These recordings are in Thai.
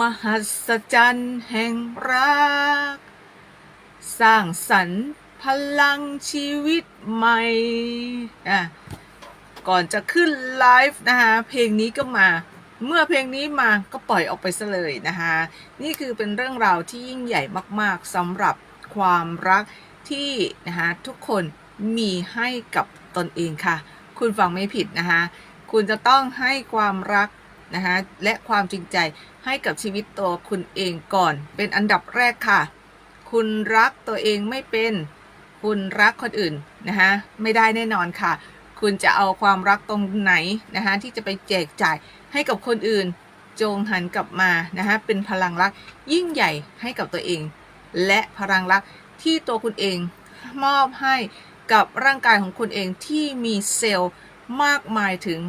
มหัศจรรย์แห่งรัก สร้างสรรค์พลังชีวิตใหม่อะก่อนจะขึ้นไลฟ์นะคะเพลงนี้ก็มา เมื่อเพลงนี้มาก็ปล่อยออกไปซะเลยนะคะนี่คือเป็นเรื่องราวที่ยิ่งใหญ่มากๆสำหรับความรักที่นะคะทุกคนมีให้กับตนเองค่ะ คุณฟังไม่ผิดนะคะ คุณจะต้องให้ความรัก นะคะและความจริงใจให้กับชีวิตตัวคุณเองก่อน เป็นอันดับแรกค่ะ คุณรักตัวเองไม่เป็น คุณรักคนอื่นนะคะไม่ได้แน่นอนค่ะ คุณจะเอาความรักตรงไหนนะคะที่จะไปแจกจ่ายให้กับคนอื่น จงหันกลับมานะคะเป็นพลังรักยิ่งใหญ่ให้กับตัวเอง และพลังรักที่ตัวคุณเองมอบให้กับร่างกายของคุณเองที่มีเซลล์มากมายถึง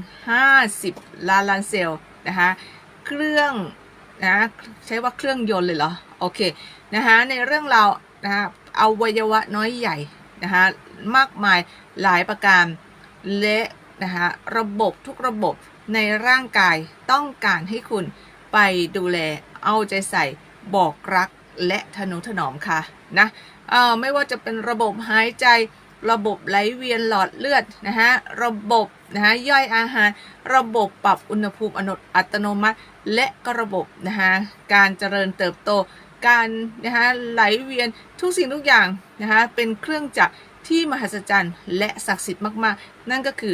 50 ล้านล้านเซลล์ นะคะเครื่องนะใช้ว่าเครื่องยนต์เลยเหรอโอเคนะคะในเรื่องราวนะคะอวัยวะน้อยใหญ่นะคะมากมายหลายประการและนะคะระบบทุกระบบในร่างกายต้องการให้คุณไปดูแลเอาใจใส่บอกรักและทนุถนอมค่ะนะเอ่อไม่ว่าจะเป็นระบบหายใจ ระบบไหลเวียนหลอดเลือดนะฮะระบบนะฮะย่อยอาหาร ระบบปรับอุณหภูมิอัตโนมัติ และก็ระบบนะฮะการเจริญเติบโต การนะฮะไหลเวียนทุกสิ่งทุกอย่างนะฮะเป็นเครื่องจักรที่มหัศจรรย์และศักดิ์สิทธิ์มากๆ นั่นก็คือ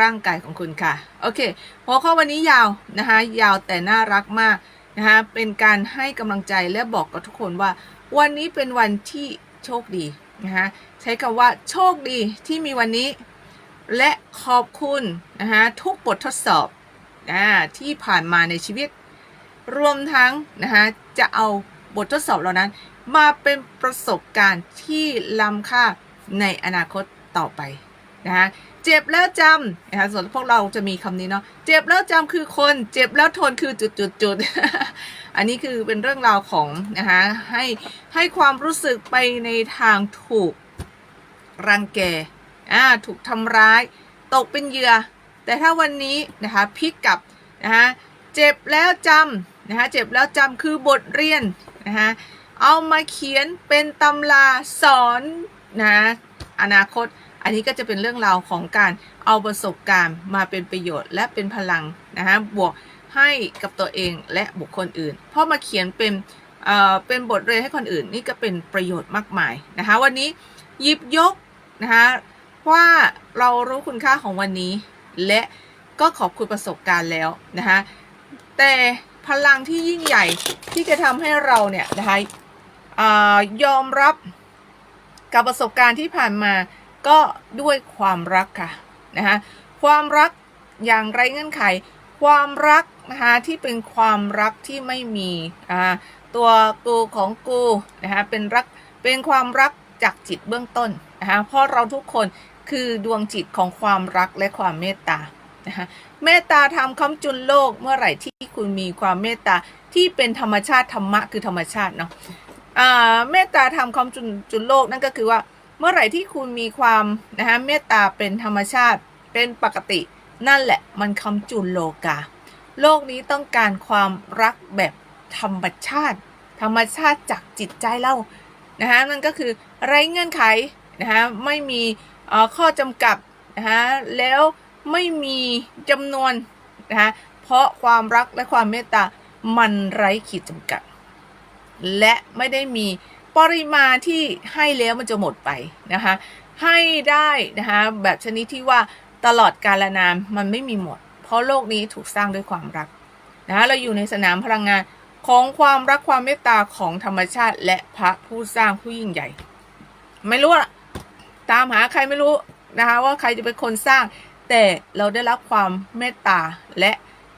ร่างกายของคุณค่ะ โอเคหัวข้อวันนี้ยาวนะคะยาวแต่น่ารักมากนะคะเป็นการให้กำลังใจและบอกกับทุกคนว่า วันนี้เป็นวันที่โชคดี นะคะใช้คำว่าโชคดีที่มีวันนี้ และขอบคุณนะคะทุกบททดสอบนะที่ผ่านมาในชีวิต รวมทั้งนะคะจะเอาบททดสอบเหล่านั้น มาเป็นประสบการณ์ที่ล้ำค่าในอนาคตต่อไป นะคะเจ็บแล้วจำนะคะส่วนพวกเราจะมีคำนี้เนาะเจ็บแล้วจำคือคน เจ็บแล้วทนคือจุดจุดจุดอันนี้คือเป็นเรื่องราวของนะคะให้ให้ความรู้สึกไปในทางถูกรังแกอ่าถูกทำร้าย ตกเป็นเหยื่อ แต่ถ้าวันนี้นะคะพลิกกับนะคะเจ็บแล้วจำนะคะเจ็บแล้วจำคือบทเรียนนะคะเอามาเขียนเป็นตำราสอนนะอนาคต อันนี้ก็จะเป็นเรื่องราวของการเอาประสบการณ์มาเป็นประโยชน์ และเป็นพลังนะคะบวกให้กับตัวเองและบุคคลอื่นเพราะมาเขียนเป็นเอ่อเป็นบทเรียนให้คนอื่นนี่ก็เป็นประโยชน์มากมายนะคะวันนี้หยิบยกนะคะว่าเรารู้คุณค่าของวันนี้ และก็ขอบคุณประสบการณ์แล้วนะคะแต่พลังที่ยิ่งใหญ่ที่จะทำให้เราเนี่ยนะคะอยอมรับกับประสบการณ์ที่ผ่านมา ก็ด้วยความรักค่ะนะคะความรักอย่างไรเงื่อนไข ความรักนะคะที่เป็นความรักที่ไม่มีอ่าตัวกูของกูนะคะเป็นรักเป็นความรักจากจิตเบื้องต้นนะคะเพราะเราทุกคนคือดวงจิตของความรักและความเมตตานะคะเมตตาทำคำจุนโลกเมื่อไหร่ที่คุณมีความเมตตาที่เป็นธรรมชาติธรรมะคือธรรมชาติเนาะอ่าเมตตาทำคำจุนจุนโลกนั่นก็คือว่า เมื่อไหร่ที่คุณมีความนะคะเมตตาเป็นธรรมชาติเป็นปกติ นั่นแหละมันคำจุนโลกา โลกนี้ต้องการความรักแบบธรรมชาติ ธรรมชาติจากจิตใจเรานะคะนั่นก็คือไร้เงื่อนไขนะคะไม่มีข้อจำกัดนะคะแล้วไม่มีจำนวนนะคะเพราะความรักและความเมตตามันไร้ขีดจำกัด และไม่ได้มี ปริมาณที่ให้แล้วมันจะหมดไปนะคะ ให้ได้นะคะแบบชนิดที่ว่าตลอดกาลนานมันไม่มีหมด เพราะโลกนี้ถูกสร้างด้วยความรักนะคะเราอยู่ในสนามพลังงานของความรักความเมตตาของธรรมชาติและพระผู้สร้างผู้ยิ่งใหญ่ ไม่รู้ตามหาใครไม่รู้นะคะว่าใครจะเป็นคนสร้าง แต่เราได้รับความเมตตาและ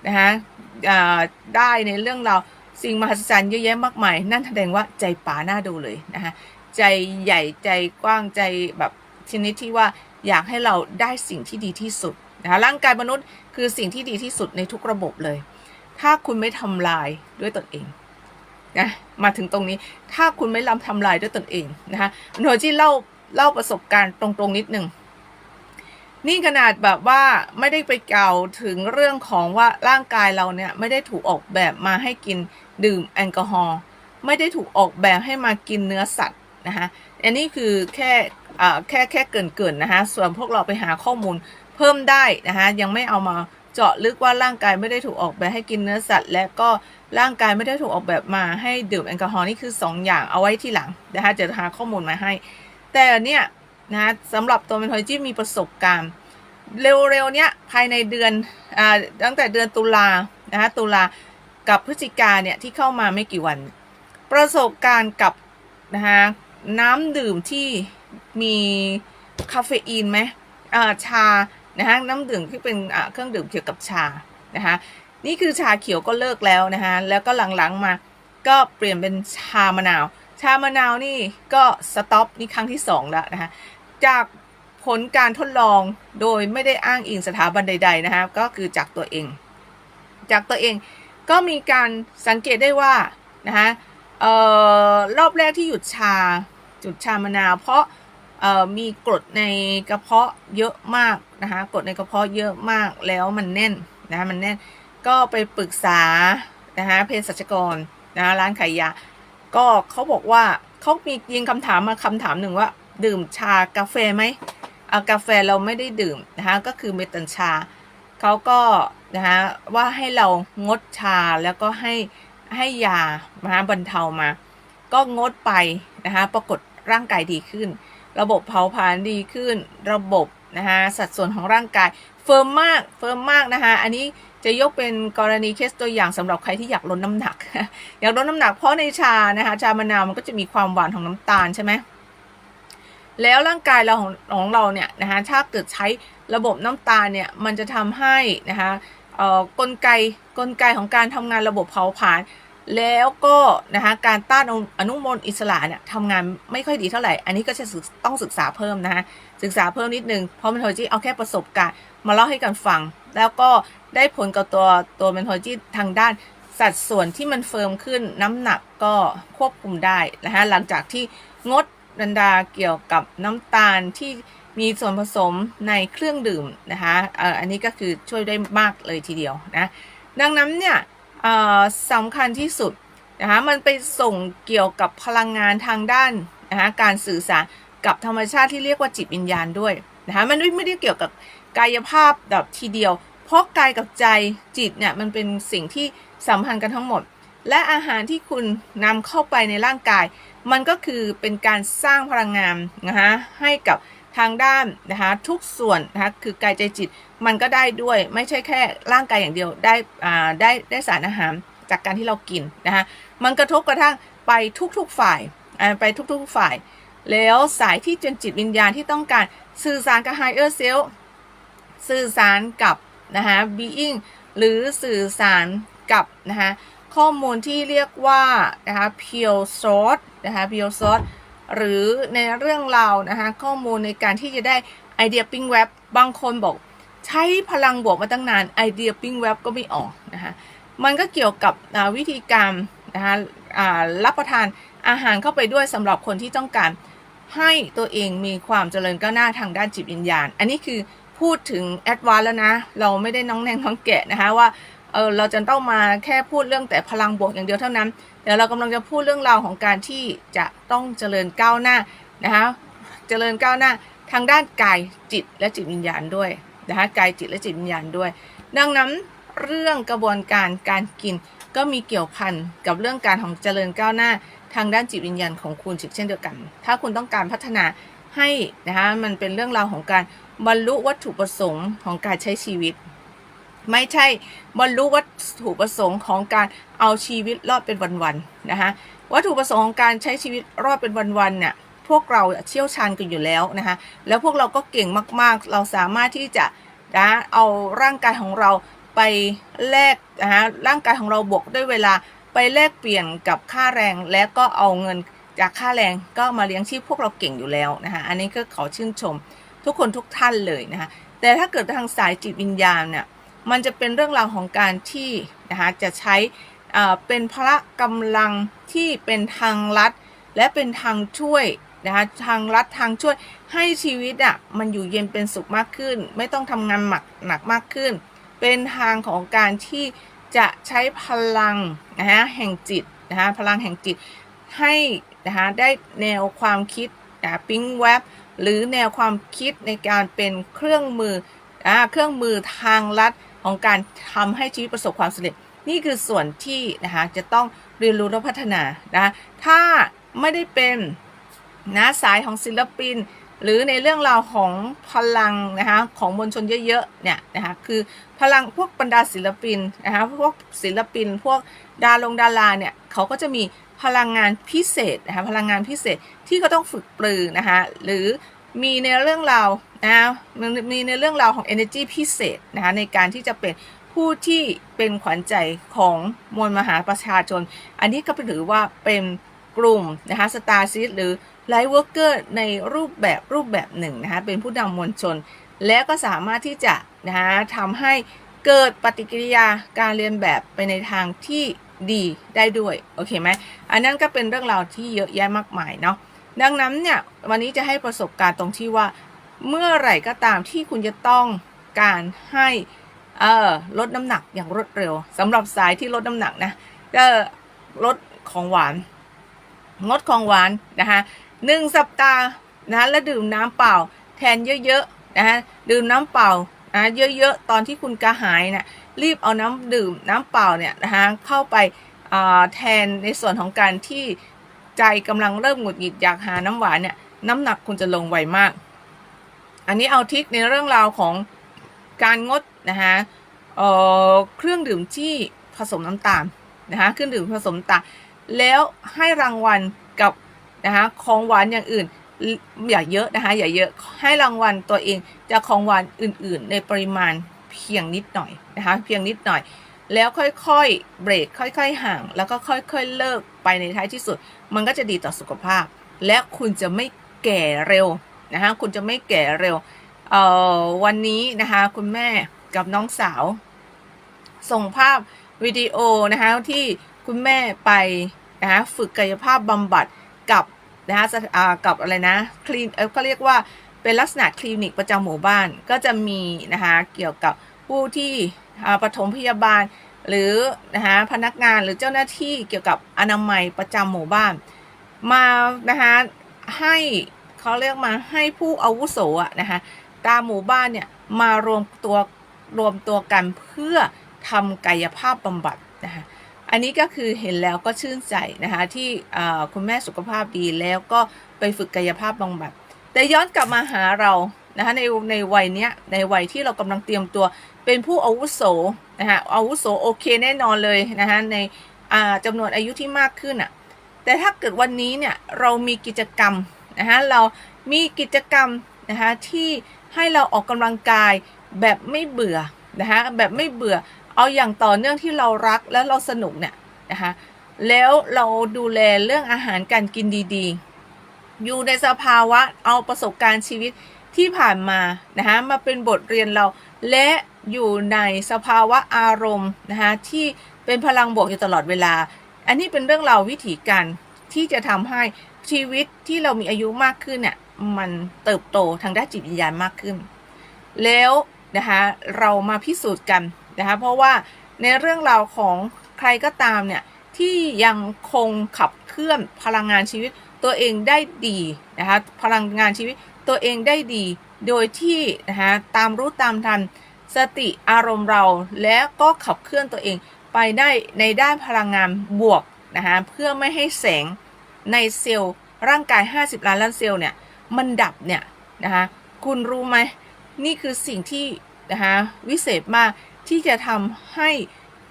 นะคะได้ในเรื่องเราว สิ่งมหัศจรรย์เยอะแยะมากมาย นั่นแสดงว่าใจป่าน่าดูเลยนะคะใจใหญ่ใจกว้างใจแบบชนิดที่ว่าอยากให้เราได้สิ่งที่ดีที่สุดนะคะร่างกายมนุษย์คือสิ่งที่ดีที่สุดในทุกระบบเลย ถ้าคุณไม่ทำลายด้วยตนเองนะมาถึงตรงนี้ถ้าคุณไม่ล้ำทำลายด้วยตนเองนะคะหน่วยที่เล่าเล่าประสบการณ์ตรงๆนิดนึงนี่ขนาดแบบว่าไม่ได้ไปกล่าวถึงเรื่องของว่าร่างกายเราเนี่ยไม่ได้ถูกออกแบบมาให้กิน ดื่มแอลกอฮอล์ไม่ได้ถูกออกแบบให้มากินเนื้อสัตว์นะคะอันนี้คือแค่แค่แค่เกินเกินๆนะคะส่วนพวกเราไปหาข้อมูลเพิ่มได้นะคะยังไม่เอามาเจาะลึกว่าร่างกายไม่ได้ถูกออกแบบให้กินเนื้อสัตว์ และก็ร่างกายไม่ได้ถูกออกแบบมาให้ดื่มแอลกอฮอล์นี่คือ 2 อย่างเอาไว้ที่หลังนะคะจะหาข้อมูลมาให้ แต่เนี่ยนะสำหรับตัวเป็นคนที่มีประสบการณ์เร็วๆเนี้ยภายในเดือนอ่าตั้งแต่เดือนตุลานะคะตุลา กับพฤศจิกาเนี่ยที่เข้ามาไม่กี่วัน ประสบการณ์กับนะคะน้ำดื่มที่มีคาเฟอีนไหมอ่าชานะคะน้ำดื่มที่เป็นเครื่องดื่มเกี่ยวกับชานะคะนี่คือชาเขียวก็เลิกแล้วนะคะแล้วก็หลังๆมาก็เปลี่ยนเป็นชามะนาว ชามะนาวนี่ก็สต็อปนี่ครั้งที่สองแล้วนะคะจากผลการทดลองโดยไม่ได้อ้างอิงสถาบันใด ๆนะคะก็คือจากตัวเอง จากตัวเอง ก็มีการสังเกตได้ว่านะคะออรอบแรกที่หยุดชาหยุดชามะนาว เพราะออมีกรดในกระเพาะเยอะมากนะคะกรดในกระเพาะเยอะมากแล้วมันแน่นนะะมันแน่นก็ไปปรึกษานะคะเภสัชกรนะะร้านขายยา ก็เขาบอกว่าเขามียิงคำถามมาคำถามหนึ่งว่า ดื่มชากาแฟไหมอ่ากาแฟเราไม่ได้ดื่มนะคะก็คือเมตันชาเขาก็ นะคะว่าให้เรางดชาแล้วก็ให้ให้ยามาบรรเทามา ก็งดไปนะคะปรากฏร่างกายดีขึ้น ระบบเผาผลาญดีขึ้น ระบบนะคะสัดส่วนของร่างกายเฟิร์มมากเฟิร์มมากนะคะอันนี้จะยกเป็นกรณีเคสตัวอย่างสำหรับใครที่อยากลดน้ำหนัก อยากลดน้ำหนักเพราะในชานะคะชามะนาวมันก็จะมีความหวานของน้ำตาลใช่ไหมแล้วร่างกายเราของของเราเนี่ยนะคะถ้าเกิดใช้ระบบน้ำตาลเนี่ยมันจะทำให้นะคะ กลไกกลไกของการทำงานระบบเผาผลาญแล้วก็นะคะการต้านอนุมูลอิสระเนี่ยทำงานไม่ค่อยดีเท่าไหร่ อันนี้ก็จะต้องศึกษาเพิ่มนะคะศึกษาเพิ่มนิดนึง เพราะเมนโทจีเอาแค่ประสบการณ์มาเล่าให้กันฟัง แล้วก็ได้ผลกับตัวตัวเมนโทจีทางด้านสัดส่วนที่มันเฟิร์มขึ้นน้ำหนักก็ควบคุมได้นะคะหลังจากที่งดดันดาเกี่ยวกับน้ำตาลที่ มีส่วนผสมในเครื่องดื่มนะคะเอ่ออันนี้ก็คือช่วยได้มากเลยทีเดียวนะดังนั้นเนี่ยเอ่อสำคัญที่สุดนะคะมันไปส่งเกี่ยวกับพลังงานทางด้านนะคะการสื่อสารกับธรรมชาติที่เรียกว่าจิตวิญญาณด้วยนะคะมันไม่ไม่ได้เกี่ยวกับกายภาพแบบทีเดียว เพราะกายกับใจจิตเนี่ยมันเป็นสิ่งที่สัมพันธ์กันทั้งหมด และอาหารที่คุณนำเข้าไปในร่างกาย มันก็คือเป็นการสร้างพลังงานนะคะให้กับ ทางด้านนะคะทุกส่วนนะคะคือกายใจจิตมันก็ได้ด้วยไม่ใช่แค่ร่างกายอย่างเดียวได้อ่าได้ได้สารอาหารจากการที่เรากินนะคะมันกระทบกระทั่งไปทุกๆฝ่ายอ่าไปทุกๆฝ่าย แล้วสายที่จนจิตวิญญาณที่ต้องการสื่อสารกับ higher self สื่อสารกับนะคะ being หรือสื่อสารกับนะคะข้อมูลที่เรียกว่านะคะ pure source นะคะ pure source หรือในเรื่องราวนะคะข้อมูลในการที่จะได้ไอเดียปิ้งแวบบางคนบอก ใช้พลังบวกมาตั้งนานไอเดียปิ้งแวบก็ไม่ออกนะคะมันก็เกี่ยวกับวิธีการนะคะรับประทานอาหารเข้าไปด้วยสำหรับคนที่ต้องการให้ตัวเองมีความเจริญก้าวหน้าทางด้านจิตวิญญาณ อันนี้คือพูดถึงแอดวานแล้วนะ เราไม่ได้น้องแนงน้องแกะนะคะว่าเออเราจะต้องมาแค่พูดเรื่องแต่พลังบวกอย่างเดียวเท่านั้น แต่เรากำลังจะพูดเรื่องราวของการที่จะต้องเจริญก้าวหน้านะคะเจริญก้าวหน้าทางด้านกายจิตและจิตวิญญาณด้วยนะคะกายจิตและจิตวิญญาณด้วย ดังนั้นเรื่องกระบวนการการกินก็มีเกี่ยวพันกับเรื่องการของเจริญก้าวหน้า ทางด้านจิตวิญญาณของคุณเช่นเดียวกัน ถ้าคุณต้องการพัฒนาให้นะคะมันเป็นเรื่องราวของการบรรลุวัตถุประสงค์ของการใช้ชีวิต ไม่ใช่บรรลุวัตถุประสงค์ของการเอาชีวิตรอดเป็นวันๆนะคะวัตถุประสงค์ของการใช้ชีวิตรอดเป็นวันๆเนี่ยพวกเราเชี่ยวชาญกันอยู่แล้วนะคะแล้วพวกเราก็เก่งมากๆ เราสามารถที่จะนะเอาร่างกายของเราไปแลกนะคะร่างกายของเราบวกด้วยเวลาไปแลกเปลี่ยนกับค่าแรง และก็เอาเงินจากค่าแรงก็มาเลี้ยงชีพพวกเราเก่งอยู่แล้วนะคะอันนี้ก็ขอชื่นชมทุกคนทุกท่านเลยนะคะแต่ถ้าเกิดทางสายจิตวิญญาณเนี่ย มันจะเป็นเรื่องราวของการที่นะคะจะใช้อ่าเป็นพละกำลังที่เป็นทางลัด และเป็นทางช่วยนะคะทางรัฐทางช่วยให้ชีวิตอะมันอยู่เย็นเป็นสุขมากขึ้น ไม่ต้องทำงานหนักหนักมากขึ้น เป็นทางของการที่จะใช้พลังนะฮะแห่งจิตนะคะพลังแห่งจิตให้นะคะได้แนวความคิดนะปิ๊งแวบหรือแนวความคิดในการเป็นเครื่องมืออ่าเครื่องมือทางลัด ของการทำให้ชีวิตประสบความสำเร็จ นี่คือส่วนที่นะคะจะต้องเรียนรู้และพัฒนานะถ้าไม่ได้เป็นนะสายของศิลปิน หรือในเรื่องราวของพลังนะคะของมวลชนเยอะๆเนี่ยนะคะคือพลังพวกบรรดาศิลปินนะคะพวกศิลปิน พวกดารงดาราเนี่ยเขาก็จะมีพลังงานพิเศษนะคะพลังงานพิเศษที่เขาต้องฝึกปรือนะคะหรือ มีในเรื่องราวนะมีในเรื่องราวของ energy พิเศษนะคะในการที่จะเป็นผู้ที่เป็นขวัญใจของมวลมหาประชาชน อันนี้ก็ถือว่าเป็นกลุ่มนะคะสตาร์ซิสหรือไลท์เวิร์กเกอร์ในรูปแบบรูปแบบหนึ่งนะคะเป็นผู้นำมวลชน และก็สามารถที่จะนะคะทำให้เกิดปฏิกิริยาการเรียนแบบไปในทางที่ดีได้ด้วย โอเคไหม อันนั้นก็เป็นเรื่องราวที่เยอะแยะมากมายเนาะ ดังนั้นเนี่ยวันนี้จะให้ประสบการณ์ตรงที่ว่า เมื่อไหร่ก็ตามที่คุณจะต้องการให้เออลดน้ำหนักอย่างรวดเร็วสำหรับสายที่ลดน้ำหนักนะก็ลดของหวาน งดของหวานนะคะหนึ่งสัปดาห์นะและดื่มน้ำเปล่า แทนเยอะๆนะฮะดื่มน้ำเปล่านะเยอะๆตอนที่คุณกระหายนะรีบเอาน้ำดื่มน้ำเปล่าเนี่ยนะคะเข้าไปแทนในส่วนของการที่ ใจกำลังเริ่มหงุดหงิดอยากหาน้ำหวานเนี่ยน้ำหนักคุณจะลงไวมาก อันนี้เอาทิกในเรื่องราวของการงดนะคะเอ่อเครื่องดื่มที่ผสมน้ำตาลนะคะเครื่องดื่มผสมตาลแล้วให้รางวัลกับนะคะของหวานอย่างอื่นอย่าเยอะนะคะอย่าเยอะให้รางวัลตัวเองจากของหวานอื่น ๆ ในปริมาณเพียงนิดหน่อยนะคะเพียงนิดหน่อย แล้วค่อยๆเบรกค่อย ๆ ห่าง แล้วก็ค่อย ๆ เลิก ไปในท้ายที่สุด มันก็จะดีต่อสุขภาพ และคุณจะไม่แก่เร็วนะคะคุณจะไม่แก่เร็วเอ่อวันนี้นะคะคุณแม่กับน้องสาว ส่งภาพวิดีโอนะคะที่คุณแม่ไปนะคะฝึกกายภาพบำบัดกับนะคะกับอะไรนะคลินเออเขาเรียกว่าเป็นลักษณะคลินิกประจำหมู่บ้านก็จะมีนะคะเกี่ยวกับผู้ที่ปฐมพยาบาล หรือนะคะพนักงานหรือเจ้าหน้าที่เกี่ยวกับอนามัยประจำหมู่บ้าน มานะคะให้เขาเรียกมาให้ผู้อาวุโสอะนะคะตามหมู่บ้านเนี่ยมารวมตัวรวมตัวกันเพื่อทำกายภาพบำบัดนะคะอันนี้ก็คือเห็นแล้วก็ชื่นใจนะคะที่คุณแม่สุขภาพดีแล้วก็ไปฝึกกายภาพบำบัดแต่ย้อนกลับมาหาเรานะคะในในวัยเนี้ยในวัยที่เรากำลังเตรียมตัว เป็นผู้อาวุโสนะคะอาวุโสโอเคแน่นอนเลยนะคะในจำนวนอายุที่มากขึ้นอะ่ะแต่ถ้าเกิดวันนี้เนี่ยเรามีกิจกรรมนะคะเรามีกิจกรรมนะคะที่ให้เราออกกำลังกายแบบไม่เบื่อนะคะแบบไม่เบื่อเอาอย่างต่อเนื่องที่เรารักแล้วเราสนุกเนี่ยนะคะแล้วเราดูแลเรื่องอาหารการกินดีๆ อยู่ในสภาวะเอาประสบการณ์ชีวิตที่ผ่านมานะคะมาเป็นบทเรียนเราและ อยู่ในสภาวะอารมณ์นะคะที่เป็นพลังบวกอยู่ตลอดเวลา อันนี้เป็นเรื่องราววิธีการที่จะทำให้ชีวิตที่เรามีอายุมากขึ้นเนี่ยมันเติบโตทางด้านจิตวิญญาณมากขึ้น แล้วนะคะเรามาพิสูจน์กันนะคะเพราะว่าในเรื่องราวของใครก็ตามเนี่ยที่ยังคงขับเคลื่อนพลังงานชีวิตตัวเองได้ดีนะคะพลังงานชีวิตตัวเองได้ดี โดยที่นะคะตามรู้ตามทัน สติอารมณ์เราและก็ขับเคลื่อนตัวเองไปได้ในด้านพลังงานบวกนะคะเพื่อไม่ให้แสงในเซลล์ร่างกาย 50 ล้านล้านเซลล์เนี่ยมันดับเนี่ยนะคะคุณรู้ไหมนี่คือสิ่งที่นะคะวิเศษมากที่จะทำให้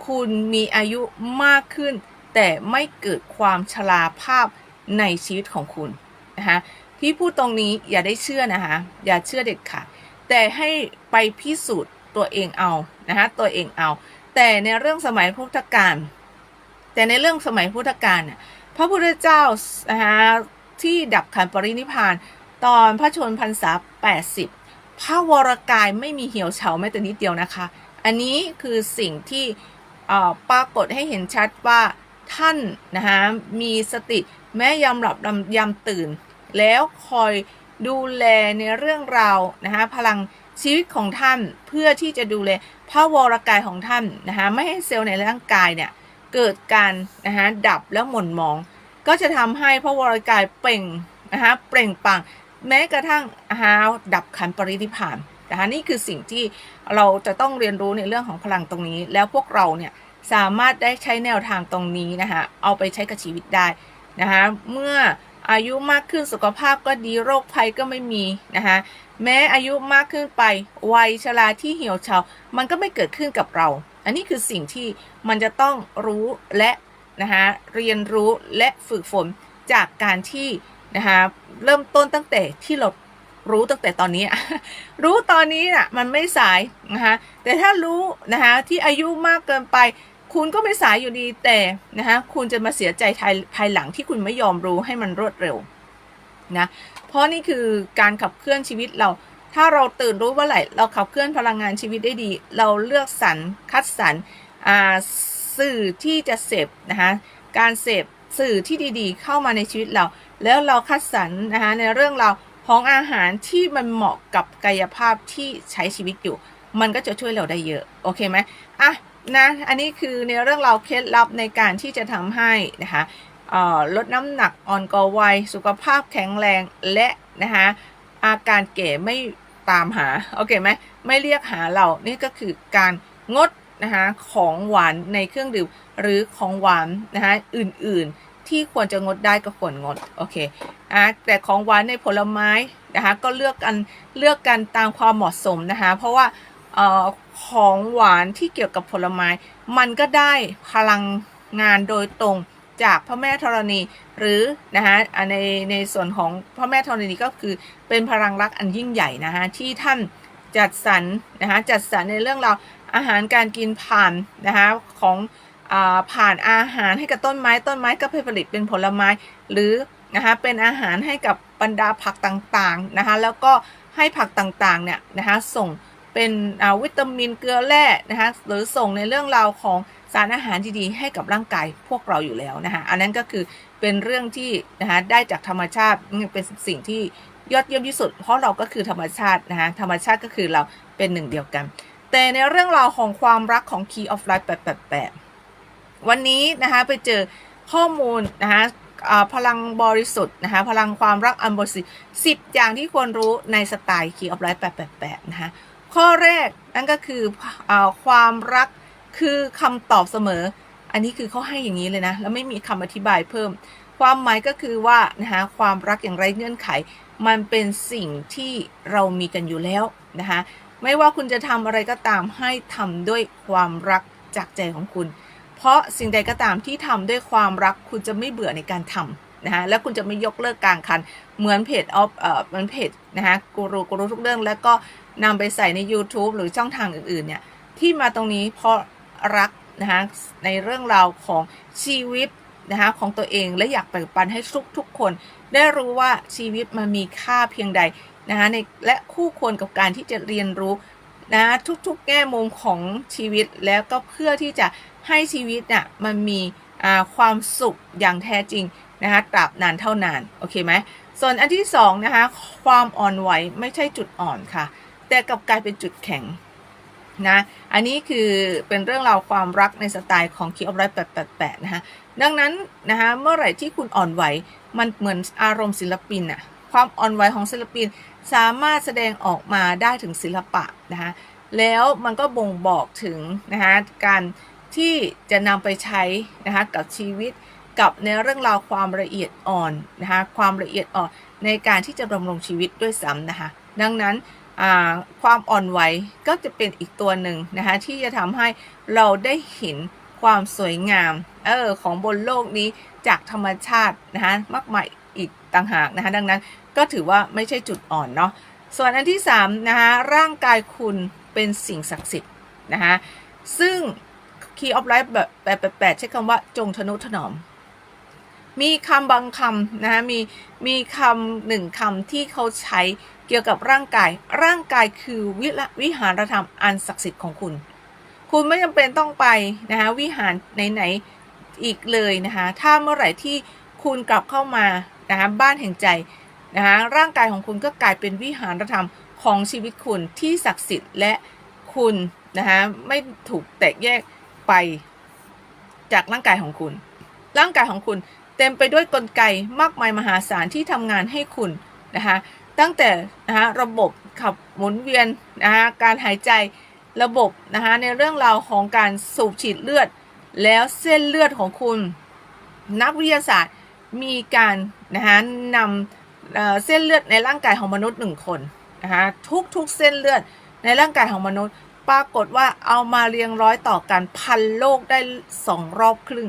คุณมีอายุมากขึ้น แต่ไม่เกิดความชราภาพในชีวิตของคุณนะคะพี่พูดตรงนี้อย่าได้เชื่อนะคะอย่าเชื่อเด็ดขาดแต่ให้ไปพิสูจน์ ตัวเองเอานะคะตัวเองเอา แต่ในเรื่องสมัยพุทธกาลแต่ในเรื่องสมัยพุทธกาลเนี่ยพระพุทธเจ้านะคะที่ดับขันปรินิพาน ตอนพระชนพรรษา 80 พระวรกายไม่มีเหี่ยวเฉาแม้แต่นิดเดียวนะคะ อันนี้คือสิ่งที่ปรากฏให้เห็นชัดว่าท่านนะคะมีสติแม้ยามหลับยามตื่น แล้วคอยดูแลในเรื่องราวนะคะพลัง ชีวิตของท่านเพื่อที่จะดูแลพระวรกายของท่านนะคะไม่ให้เซลล์ในร่างกายเนี่ยเกิดการนะคะดับแล้วหม่นหมอง ก็จะทำให้พระวรกายเปล่งนะคะเปล่งปังแม้กระทั่งอาหาดับขันปรินิพานนะคะนี่คือสิ่งที่เราจะต้องเรียนรู้ในเรื่องของพลังตรงนี้ แล้วพวกเราเนี่ยสามารถได้ใช้แนวทางตรงนี้นะคะเอาไปใช้กับชีวิตได้นะคะเมื่ออายุมากขึ้นสุขภาพก็ดีโรคภัยก็ไม่มีนะคะ แม้อายุมากขึ้นไป วัยชราที่เหี่ยวเฉา มันก็ไม่เกิดขึ้นกับเรา อันนี้คือสิ่งที่มันจะต้องรู้และนะคะเรียนรู้และฝึกฝนจากการที่นะคะเริ่มต้นตั้งแต่ที่เรารู้ตั้งแต่ตอนนี้ รู้ตอนนี้น่ะมันไม่สายนะคะแต่ถ้ารู้นะคะที่อายุมากเกินไป คุณก็ไม่สายอยู่ดีแต่นะคะคุณจะมาเสียใจภายหลังที่คุณไม่ยอมรู้ให้มันรวดเร็วนะ เพราะนี่คือการขับเคลื่อนชีวิตเรา ถ้าเราตื่นรู้ว่าไหร่เราขับเคลื่อนพลังงานชีวิตได้ดี เราเลือกสรรคัดสรรสื่อที่จะเสพนะคะการเสพสื่อที่ดีๆ เข้ามาในชีวิตเรา แล้วเราคัดสรรนะคะในเรื่องเราของอาหารที่มันเหมาะกับกายภาพที่ใช้ชีวิตอยู่ มันก็จะช่วยเราได้เยอะ โอเคไหมอะนะ อันนี้คือในเรื่องเราเคล็ดลับในการที่จะทำให้นะคะ ลดน้ำหนักอ่อนกอวัย สุขภาพแข็งแรงและนะคะอาการเก๋ไม่ตามหา โอเคไหมไม่เรียกหาเรา นี่ก็คือการงดนะคะของหวานในเครื่องดื่มหรือของหวานนะคะอื่นๆที่ควรจะงดได้ก็ควรงด โอเคอะแต่ของหวานในผลไม้นะคะก็เลือกกันเลือกกันตามความเหมาะสมนะคะเพราะว่าออของหวานที่เกี่ยวกับผลไม้ มันก็ได้พลังงานโดยตรง จากพระแม่ธรณี หรือนะคะในในส่วนของพระแม่ธรณีก็คือเป็นพลังรักอันยิ่งใหญ่นะคะที่ท่านจัดสรรนะคะจัดสรรในเรื่องเราอาหารการกินผ่านนะคะของอผ่านอาหารให้กับต้นไม้ต้นไม้ก็ผลิตเป็นผลไม้ หรือนะคะเป็นอาหารให้กับบรรดาผักต่างๆนะคะแล้วก็ให้ผักต่างๆเนี่ยนะคะส่งเป็นวิตามินเกลือแร่นะคะหรือส่งในเรื่องราวของ สารอาหารดีๆให้กับร่างกายพวกเราอยู่แล้วนะคะอันนั้นก็คือเป็นเรื่องที่นะคะได้จากธรรมชาติเป็นสิ่งที่ยอดเยี่ยมที่สุด เพราะเราก็คือธรรมชาตินะคะธรรมชาติก็คือเราเป็นหนึ่งเดียวกัน แต่ในเรื่องราวของความรักของ Key of Life 888 วันนี้นะคะไปเจอข้อมูลนะคะพลังบริสุทธิ์นะคะพลังความรักอันบริสุทธิ์สิบอย่างที่ควรรู้ในสไตล์ Key of Life 888นะคะข้อแรกนั่นก็คืออความรัก คือคำตอบเสมอ อันนี้คือเขาให้อย่างนี้เลยนะ แล้วไม่มีคำอธิบายเพิ่ม ความหมายก็คือว่านะคะความรักอย่างไรเงื่อนไข มันเป็นสิ่งที่เรามีกันอยู่แล้วนะคะไม่ว่าคุณจะทำอะไรก็ตามให้ทำด้วยความรักจากใจของคุณ เพราะสิ่งใดก็ตามที่ทำด้วยความรักคุณจะไม่เบื่อในการทำนะคะแล้วคุณจะไม่ยกเลิกกลางคัน เหมือนเพจออฟเอ่อเหมือนเพจนะคะกูรูกูรูทุกเรื่องแล้วก็นำไปใส่ใน YouTube หรือช่องทางอื่นๆเนี่ยที่มาตรงนี้เพราะ รักนะคะในเรื่องราวของชีวิตนะคะของตัวเองและอยากแบ่งปันให้ทุกทุกคน ได้รู้ว่าชีวิตมันมีค่าเพียงใดนะคะในและคู่ควรกับการที่จะเรียนรู้นะทุกๆ แง่มุมของชีวิตแล้วก็เพื่อที่จะให้ชีวิตเนี่ยมันมีความสุขอย่างแท้จริงนะคะตราบนานเท่านานโอเคไหมส่วนอันที่สองนะคะความอ่อนไหวไม่ใช่จุดอ่อนค่ะ แต่กลับกลายเป็นจุดแข็ง นะ อันนี้คือเป็นเรื่องราวความรักในสไตล์ของคีออฟไลฟ์แปดแปดแปดนะคะดังนั้นนะคะเมื่อไหร่ที่คุณอ่อนไหวมันเหมือนอารมณ์ศิลปินอะความอ่อนไหวของศิลปินสามารถแสดงออกมาได้ถึงศิลปะนะคะแล้วมันก็บ่งบอกถึงนะคะการที่จะนำไปใช้นะคะกับชีวิตกับในเรื่องราวความละเอียดอ่อนนะคะความละเอียดอ่อนในการที่จะดำรงชีวิตด้วยซ้ำนะคะดังนั้น ความอ่อนไหวก็จะเป็นอีกตัวหนึ่งนะคะที่จะทำให้เราได้เห็นความสวยงามเออของบนโลกนี้จากธรรมชาตินะคะมากมายอีกต่างหากนะคะดังนั้นก็ถือว่าไม่ใช่จุดอ่อนเนาะส่วนอันที่3นะคะร่างกายคุณเป็นสิ่งศักดิ์สิทธิ์นะคะซึ่ง Key of Life แบบแปดใช้คำว่าจงทนุถนอม มีคำบางคำนะคะมีมีคำหนึ่งคำที่เขาใช้ เกี่ยวกับร่างกาย ร่างกายคือวิวิหารธรรมอันศักดิ์สิทธิ์ของคุณ คุณไม่จำเป็นต้องไปนะคะวิหารไหนๆอีกเลยนะคะ ถ้าเมื่อไหร่ที่คุณกลับเข้ามานะคะบ้านแห่งใจนะคะร่างกายของคุณก็กลายเป็นวิหารธรรมของชีวิตคุณที่ศักดิ์สิทธิ์และคุณนะคะไม่ถูกแตกแยกไปจากร่างกายของคุณ ร่างกายของคุณเต็มไปด้วยกลไกมากมายมหาศาลที่ทำงานให้คุณนะคะ ตั้งแต่นะคะระบบขับหมุนเวียนนะคะการหายใจระบบนะคะในเรื่องราวของการสูบฉีดเลือด แล้วเส้นเลือดของคุณ นักวิทยาศาสตร์มีการนะคะนำเส้นเลือดในร่างกายของมนุษย์หนึ่งคนนะคะทุกๆเส้นเลือดในร่างกายของมนุษย์ ปรากฏว่าเอามาเรียงร้อยต่อกันพันโลกได้สองรอบครึ่ง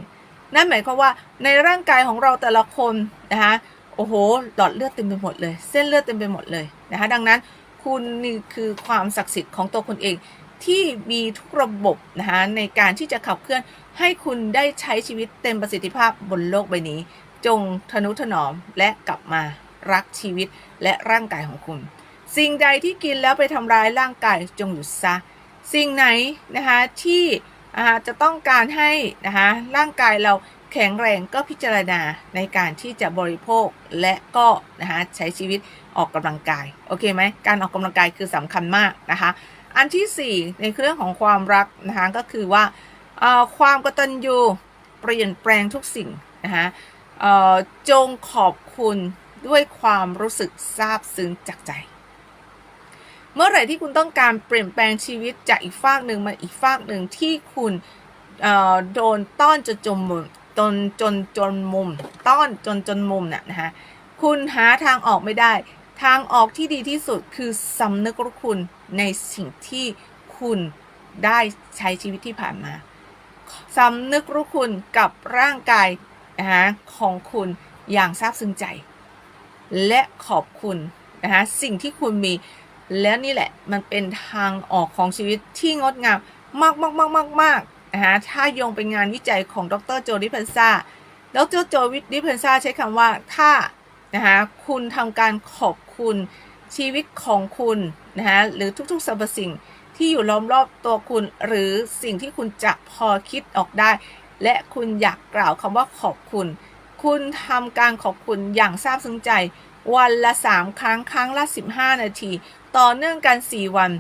นั่นหมายความว่าในร่างกายของเราแต่ละคนนะคะ โอ้โห หลอดเลือดเต็มไปหมดเลย เส้นเลือดเต็มไปหมดเลยนะคะดังนั้นคุณนี่คือความศักดิ์สิทธิ์ของตัวคุณเองที่มีทุกระบบนะคะในการที่จะขับเคลื่อนให้คุณได้ใช้ชีวิตเต็มประสิทธิภาพบนโลกใบนี้ จงทนุถนอมและกลับมารักชีวิตและร่างกายของคุณ สิ่งใดที่กินแล้วไปทำร้ายร่างกายจงหยุดซะ สิ่งไหนนะคะที่จะต้องการให้นะคะร่างกายเรา แข็งแรงก็พิจารณาในการที่จะบริโภคและก็นะคะใช้ชีวิตออกกำลังกาย โอเคไหมการออกกำลังกายคือสำคัญมากนะคะ อันที่ 4 ในเรื่องของความรักนะคะก็คือว่าความกตัญญูเปลี่ยนแปลงทุกสิ่งนะคะจงขอบคุณด้วยความรู้สึกซาบซึ้งจากใจ เมื่อไหร่ที่คุณต้องการเปลี่ยนแปลงชีวิตจากอีกฝากหนึ่งมาอีกฝากหนึ่งที่คุณโดนต้อนจนจมุม จนจนจนมุม ต้อนจนจนมุมน่ะนะคะคุณหาทางออกไม่ได้ ทางออกที่ดีที่สุดคือสำนึกรู้คุณในสิ่งที่คุณได้ใช้ชีวิตที่ผ่านมาสำนึกรู้คุณกับร่างกายนะคะของคุณอย่างซาบซึ้งใจ และขอบคุณนะคะสิ่งที่คุณมีแล้วนี่แหละมันเป็นทางออกของชีวิตที่งดงามมากมากมากมากมาก นะคะถ้าโยงเป็นงานวิจัยของดรโจดิเพนซาดรโจดิเพนซาใช้คำว่าถ้านะคะคุณทำการขอบคุณชีวิตของคุณนะคะหรือทุกๆสรรพสิ่งที่อยู่ล้อมรอบตัวคุณ หรือสิ่งที่คุณจะพอคิดออกได้ และคุณอยากกล่าวคำว่าขอบคุณ คุณทำการขอบคุณอย่างซาบซึ้งใจ วันละ 3 ครั้งครั้งละ 15 นาที ต่อเนื่องกัน 4 วัน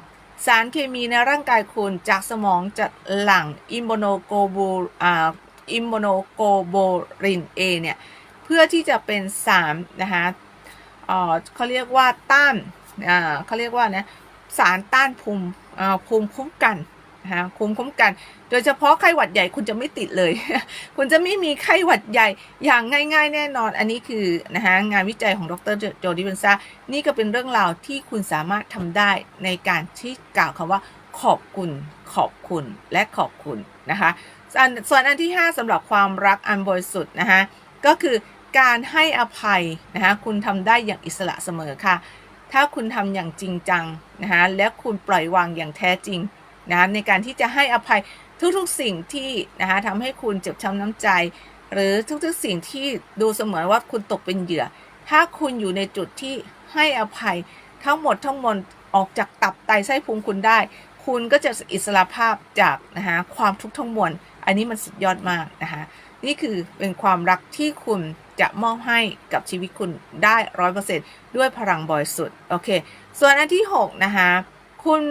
สารเคมีในร่างกายคุณจากสมองจะหลั่งอิมโมโนโกบูอ่าอิมโมโนโกโบรินเอเนี่ย เพื่อที่จะเป็นสารนะคะเขาเรียกว่าต้านเขาเรียกว่านะสารต้านภูมิภูมิคุ้มกัน นะคะภูมิคุ้มกัน โดยเฉพาะไข้หวัดใหญ่คุณจะไม่ติดเลย คุณจะไม่มีไข้หวัดใหญ่อย่างง่าย ๆ แน่นอน อันนี้คือนะคะงานวิจัยของดรโจดิเวนซ่านี่ก็เป็นเรื่องราวที่คุณสามารถทำได้ในการที่กล่าวคำว่า ขอบคุณขอบคุณและขอบคุณนะคะส่วนส่วนอันที่ 5สำหรับความรักอันบริสุทธิ์นะคะก็คือการให้อภัยนะคะคุณทำได้อย่างอิสระเสมอค่ะ ถ้าคุณทำอย่างจริงจังนะคะและคุณปล่อยวางอย่างแท้จริง นะคะในการที่จะให้อภัยทุกๆสิ่งที่นะคะทำให้คุณเจ็บช้ำน้ำใจ หรือทุกๆสิ่งที่ดูเสมือนว่าคุณตกเป็นเหยื่อ ถ้าคุณอยู่ในจุดที่ให้อภัยทั้งหมดทั้งมวลออกจากตับไตไส้พุงคุณได้ คุณก็จะอิสระภาพจากนะคะความทุกข์ทั้งมวลอันนี้มันสุดยอดมากนะคะนี่คือเป็นความรักที่คุณจะมอบให้กับชีวิตคุณได้ร้อยเปอร์เซ็นด้วยพลังบริสุทธิ์โอเค ส่วนอันที่ 6 นะคะ คุณ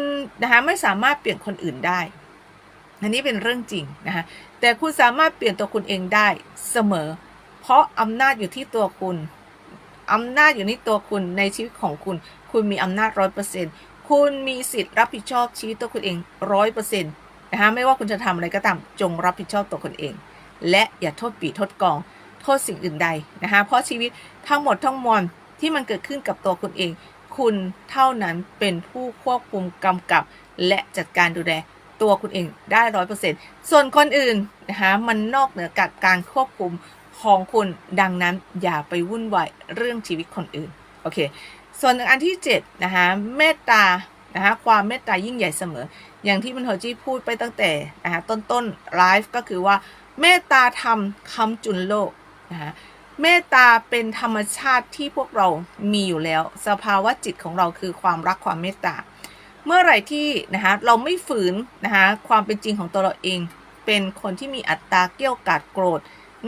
นะคะไม่สามารถเปลี่ยนคนอื่นได้ อันนี้เป็นเรื่องจริงนะคะแต่คุณสามารถเปลี่ยนตัวคุณเองได้เสมอ เพราะอำนาจอยู่ที่ตัวคุณอำนาจอยู่ในตัวคุณในชีวิตของคุณ คุณมีอำนาจร้อยเปอร์เซ็นต์คุณมีสิทธิ์รับผิดชอบชีวิตตัวคุณเองร้อยเปอร์เซ็นต์นะคะไม่ว่าคุณจะทำอะไรก็ตามจงรับผิดชอบตัวคุณเอง และอย่าโทษปีโทษกอง โทษสิ่งอื่นใดนะคะเพราะชีวิตทั้งหมดทั้งมวลที่มันเกิดขึ้นกับตัวคุณเอง คุณเท่านั้นเป็นผู้ควบคุมกำกับ และจัดการดูแลตัวคุณเองได้ร้อยเปอร์เซ็นต์ส่วนคนอื่นนะคะมันนอกเหนือจากการควบคุมของคุณดังนั้นอย่าไปวุ่นวายเรื่องชีวิตคนอื่นโอเค ส่วนอันที่7นะคะเมตตานะคะความเมตตายิ่งใหญ่เสมอ อย่างที่มันโฮจี้พูดไปตั้งแต่นะคะต้นๆไลฟ์ก็คือว่าเมตตาธรรมคำจุนโลกนะคะ เมตตาเป็นธรรมชาติที่พวกเรามีอยู่แล้ว สภาวะจิตของเราคือความรักความเมตตา เมื่อไหร่ที่นะคะเราไม่ฝืนนะคะความเป็นจริงของตัวเราเอง เป็นคนที่มีอัตราเกี่ยวกาดโกรธ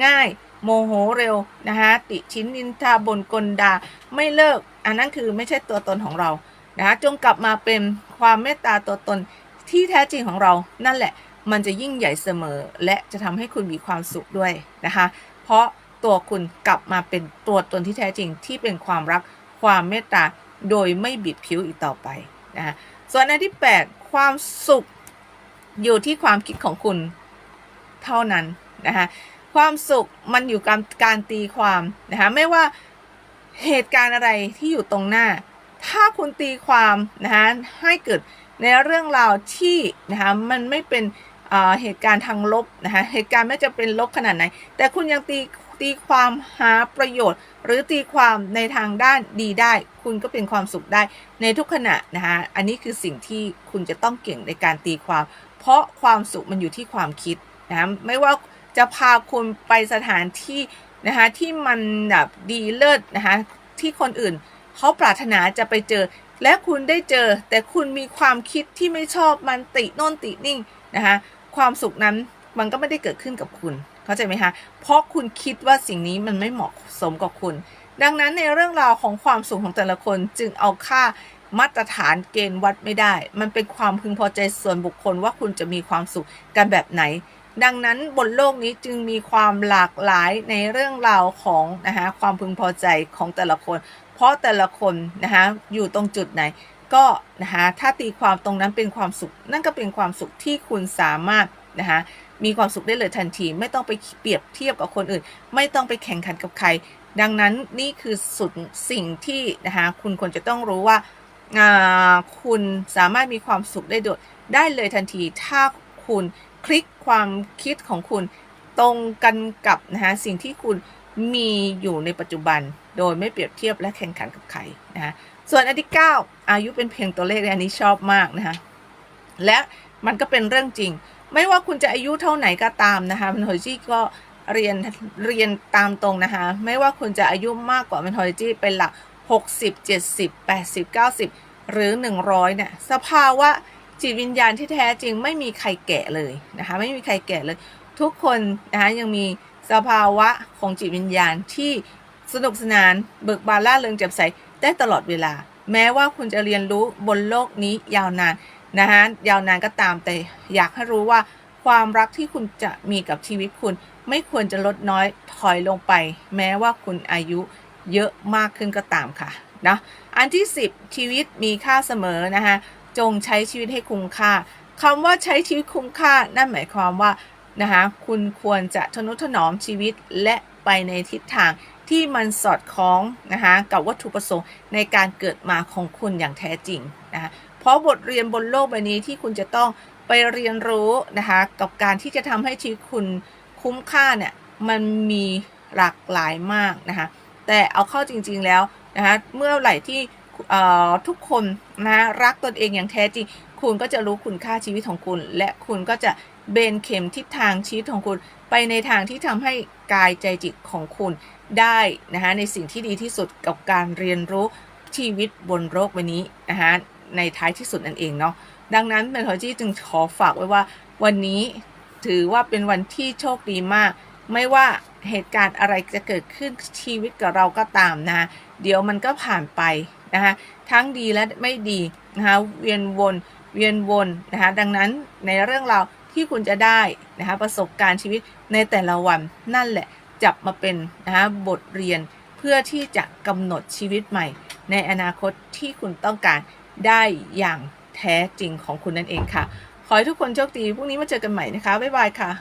ง่าย โมโหเร็วนะคะติชินนินทาบนกลดาไม่เลิก อันนั้นคือไม่ใช่ตัวตนของเรานะคะจงกลับมาเป็นความเมตตาตัวตนที่แท้จริงของเรานั่นแหละมันจะยิ่งใหญ่เสมอ และจะทำให้คุณมีความสุขด้วยนะคะ เพราะ ตัวคุณกลับมาเป็นตัวตนที่แท้จริงที่เป็นความรักความเมตตาโดยไม่บิดผิวอีกต่อไปนะคะส่วนอันที่ 8 ความสุขอยู่ที่ความคิดของคุณเท่านั้นนะคะความสุขมันอยู่กับการตีความนะคะไม่ว่าเหตุการณ์อะไรที่อยู่ตรงหน้า ถ้าคุณตีความนะคะให้เกิดในเรื่องราวที่นะคะมันไม่เป็นอ่าเหตุการณ์ทางลบนะคะเหตุการณ์ไม่จะเป็นลบขนาดไหน แต่คุณยังตี ตีความหาประโยชน์ หรือตีความในทางด้านดีได้ คุณก็เป็นความสุขได้ในทุกขณะนะคะอันนี้คือสิ่งที่คุณจะต้องเก่งในการตีความ เพราะความสุขมันอยู่ที่ความคิดนะคะไม่ว่าจะพาคุณไปสถานที่นะคะที่มันแบบดีเลิศนะคะที่คนอื่นเขาปรารถนาจะไปเจอ และคุณได้เจอ แต่คุณมีความคิดที่ไม่ชอบมันติโน่นตินิ่งนะคะความสุขนั้นมันก็ไม่ได้เกิดขึ้นกับคุณ เข้าใจไหมคะเพราะคุณคิดว่าสิ่งนี้มันไม่เหมาะสมกับคุณ ดังนั้นในเรื่องราวของความสุขของแต่ละคนจึงเอาค่ามาตรฐานเกณฑ์วัดไม่ได้ มันเป็นความพึงพอใจส่วนบุคคลว่าคุณจะมีความสุขกันแบบไหน ดังนั้นบนโลกนี้จึงมีความหลากหลายในเรื่องราวของนะคะความพึงพอใจของแต่ละคน เพราะแต่ละคนนะคะอยู่ตรงจุดไหน ก็นะคะถ้าตีความตรงนั้นเป็นความสุข นั่นก็เป็นความสุขที่คุณสามารถนะคะ มีความสุขได้เลยทันที ไม่ต้องไปเปรียบเทียบกับคนอื่น ไม่ต้องไปแข่งขันกับใคร ดังนั้นนี่คือสุดสิ่งที่นะคะคุณควรจะต้องรู้ว่าคุณสามารถมีความสุขได้โดดได้เลยทันที ถ้าคุณคลิกความคิดของคุณตรงกันกับนะคะสิ่งที่คุณมีอยู่ในปัจจุบัน โดยไม่เปรียบเทียบและแข่งขันกับใครนะคะส่วนอันที่ 9 อายุเป็นเพียงตัวเลขอันนี้ชอบมากนะคะและมันก็เป็นเรื่องจริง ไม่ว่าคุณจะอายุเท่าไหนก็ตามนะคะมันโฮจิก็เรียนเรียนตามตรงนะคะ ไม่ว่าคุณจะอายุมากกว่ามันโฮจิเป็นหลัก 60 70 80 90 หรือ 100เนี่ยสภาวะจิตวิญญาณที่แท้จริงไม่มีใครแก่เลยนะคะไม่มีใครแก่เลย ทุกคนนะคะยังมีสภาวะของจิตวิญญาณที่สนุกสนานเบิกบานล่าเริงแจ่มใสได้ตลอดเวลา แม้ว่าคุณจะเรียนรู้บนโลกนี้ยาวนาน นะคะยาวนานก็ตามแต่อยากให้รู้ว่าความรักที่คุณจะมีกับชีวิตคุณ ไม่ควรจะลดน้อยถอยลงไป แม้ว่าคุณอายุเยอะมากขึ้นก็ตามค่ะนะอันที่ 10 ชีวิตมีค่าเสมอนะคะจงใช้ชีวิตให้คุ้มค่าคำว่าใช้ชีวิตคุ้มค่า นั่นหมายความว่านะคะคุณควรจะทนุถนอมชีวิตและไปในทิศทางที่มันสอดคล้องนะคะกับวัตถุประสงค์ในการเกิดมาของคุณอย่างแท้จริงนะคะ เพราะบทเรียนบนโลกใบนี้ที่คุณจะต้องไปเรียนรู้นะคะกับการที่จะทำให้ชีวิตคุณคุ้มค่าเนี่ยมันมีหลากหลายมากนะคะแต่เอาเข้าจริงๆแล้วนะคะเมื่อไหร่ที่ทุกคนนะรักตนเองอย่างแท้จริง คุณก็จะรู้คุณค่าชีวิตของคุณ และคุณก็จะเบนเข็มทิศทางชีวิตของคุณ ไปในทางที่ทำให้กายใจจิตของคุณได้นะคะในสิ่งที่ดีที่สุดกับการเรียนรู้ชีวิตบนโลกใบนี้นะคะ ในท้ายที่สุดนั่นเองเนาะดังนั้นเมทอจีจึงขอฝากไว้ว่า วันนี้ถือว่าเป็นวันที่โชคดีมาก ไม่ว่าเหตุการณ์อะไรจะเกิดขึ้นชีวิตกับเราก็ตามนะเดี๋ยวมันก็ผ่านไปนะคะทั้งดีและไม่ดีนะคะเวียนวนเวียนวนนะคะดังนั้นในเรื่องราวที่คุณจะได้นะคะประสบการณ์ชีวิตในแต่ละวันนั่นแหละจับมาเป็นนะคะบทเรียนเพื่อที่จะกำหนดชีวิตใหม่ ในอนาคตที่คุณต้องการ ได้อย่างแท้จริงของคุณนั่นเองค่ะ ขอให้ทุกคนโชคดีพรุ่งนี้มาเจอกันใหม่นะคะ บ๊ายบายค่ะ